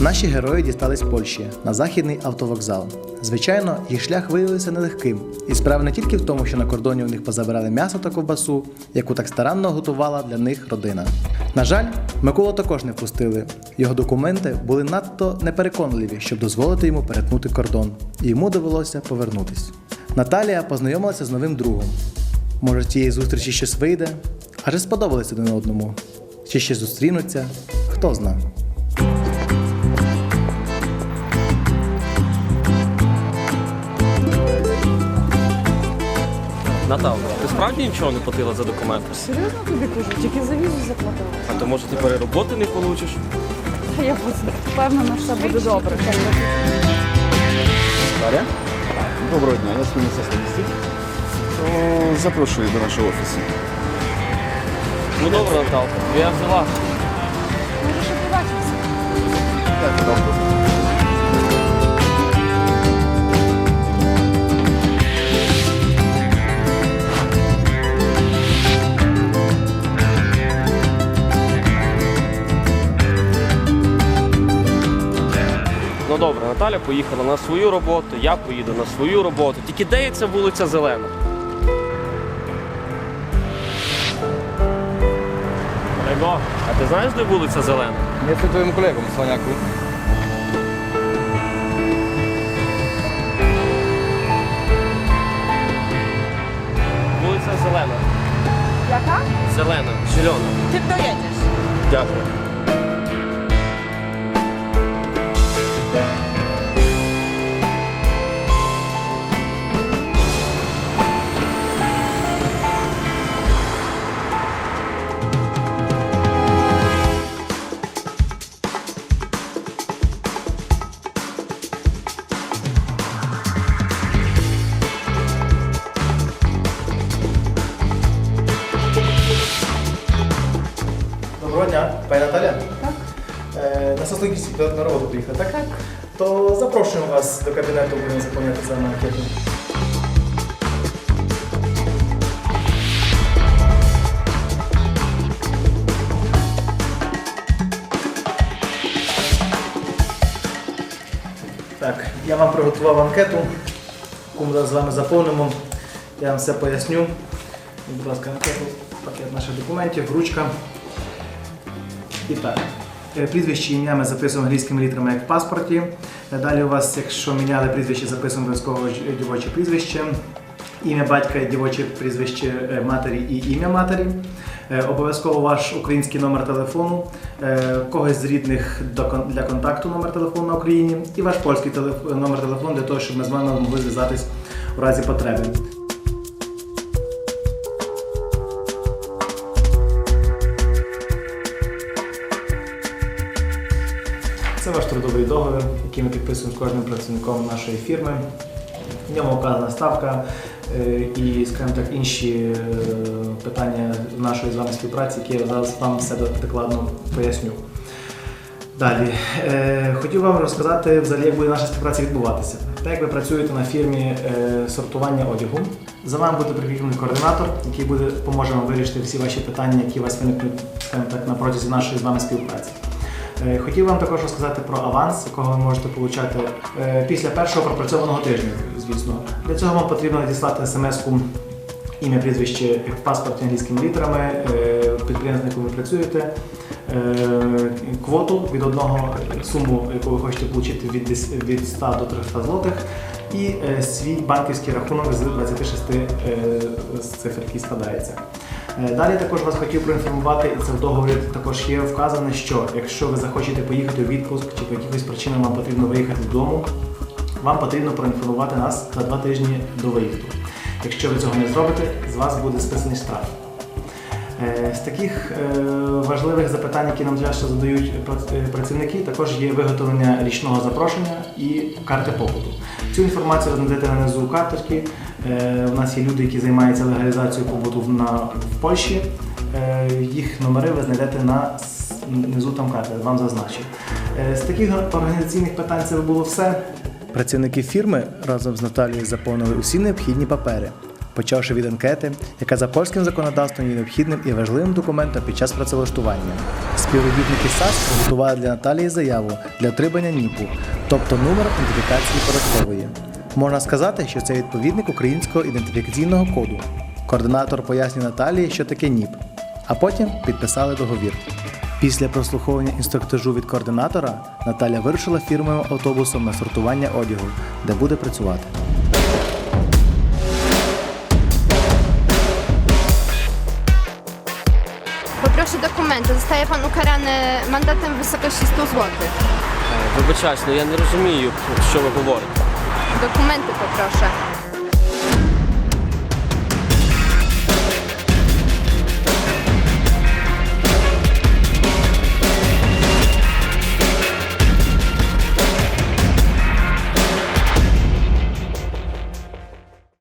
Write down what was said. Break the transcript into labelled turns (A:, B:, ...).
A: Наші герої дістались Польщі на західний автовокзал. Звичайно, їх шлях виявився нелегким, і справа не тільки в тому, що на кордоні у них позабирали м'ясо та ковбасу, яку так старанно готувала для них родина. На жаль, Миколу також не впустили. Його документи були надто непереконливі, щоб дозволити йому перетнути кордон, і йому довелося повернутись. Наталія познайомилася з новим другом. Може, з цієї зустрічі щось вийде? Адже сподобались один одному. Чи ще зустрінуться? Хто зна.
B: Наталка, ти справді нічого не платила за документи?
C: Серйозно тобі кажу, тільки за візу заплатила.
B: А то може тепер і роботи не получиш?
C: Та я впевнена, що все буде добре.
D: Дар'я? Доброго дня, я спільниця статистик. То запрошую до нашого офісу.
B: Ну добре, Наталка, я взяла.
C: Може, ще побачимося.
B: Ну добре, Наталя поїхала на свою роботу, я поїду на свою роботу. Тільки де є ця вулиця Зелена? Олего, а ти знаєш, де вулиця Зелена?
D: Я це твоїм колегам, Слоняку.
B: Вулиця Зелена.
C: Яка?
B: Зелена, зелена.
C: Ти доїдеш.
B: Дякую.
A: Доброго дня, пані Наталя. Так. Е, на сослугівській на роботу приїхали, так? Так. То запрошуємо вас до кабінету, будемо заповняти за анкету. Так, я вам приготував анкету, яку ми зараз з вами заповнимо. Я вам все поясню. Будь ласка, анкету, пакет наших документів, ручка. І так. е, Прізвище і ім'я ми записуємо англійськими літерами, як в паспорті. Е, Далі у вас, якщо міняли прізвище, записуємо обов'язково дівоче прізвище, ім'я батька, дівоче прізвище е, матері і ім'я матері. Е, Обов'язково ваш український номер телефону, е, когось з рідних для контакту номер телефону на Україні і ваш польський номер телефону для того, щоб ми з вами могли зв'язатись у разі потреби. Це ваш трудовий договір, який ми підписуємо з кожним працівником нашої фірми. В ньому вказана ставка е, і, скажімо так, інші е, питання нашої з вами співпраці, які я зараз вам все докладно поясню. Далі. Е, хотів вам розказати, взагалі, як буде наша співпраця відбуватися. Так як ви працюєте на фірмі сортування одягу, за вами буде прикріплений координатор, який буде поможе вам вирішити всі ваші питання, які у вас виникнуть так, на протязі нашої з вами співпраці. Е, Хотів вам також розказати про аванс, якого ви можете отримати після першого пропрацьованого тижня, звісно. Для цього вам потрібно надіслати смс-ку ім'я, прізвище паспорті англійськими літерами, е, підприємство, на якому ви працюєте, е, квоту від одного суму, яку ви хочете отримати від, 100 до 300 злотих, і е, свій банківський рахунок з 26 е, з цифр, який складається. Е, Далі також вас хотів проінформувати, і це в договорі також є вказано, що якщо ви захочете поїхати у відпуск чи по якихось причинам вам потрібно виїхати додому, вам потрібно проінформувати нас за два тижні до виїзду. Якщо ви цього не зробите, з вас буде списаний штраф. Е, З таких е, важливих запитань, які нам часто задають працівники, також є виготовлення річного запрошення і карти побуту. Цю інформацію ви знайдете нанизу карточки. Е, У нас є люди, які займаються легалізацією побуту на, в Польщі. Е, Їх номери ви знайдете на низу там карти, вам зазначив. Е, З таких організаційних питань це було все. Працівники фірми разом з Наталією заповнили усі необхідні папери. почавши від анкети, яка за польським законодавством є необхідним і важливим документом під час працевлаштування. Співробітники САС приготували для Наталії заяву для отримання НІПу, тобто номер ідентифікації податкової. Можна сказати, що це відповідник українського ідентифікаційного коду. Координатор пояснює Наталії, що таке НІП, а потім підписали договір. Після прослуховування інструктажу від координатора Наталя вирушила фірмовим автобусом на сортування одягу, де буде працювати.
E: Poproszę dokumenty. Zostaje pan ukarany mandatem w wysokości 100 zł.
B: Вибачаюсь, ну я не розумію, що ви говорите.
E: Dokumenty poproszę.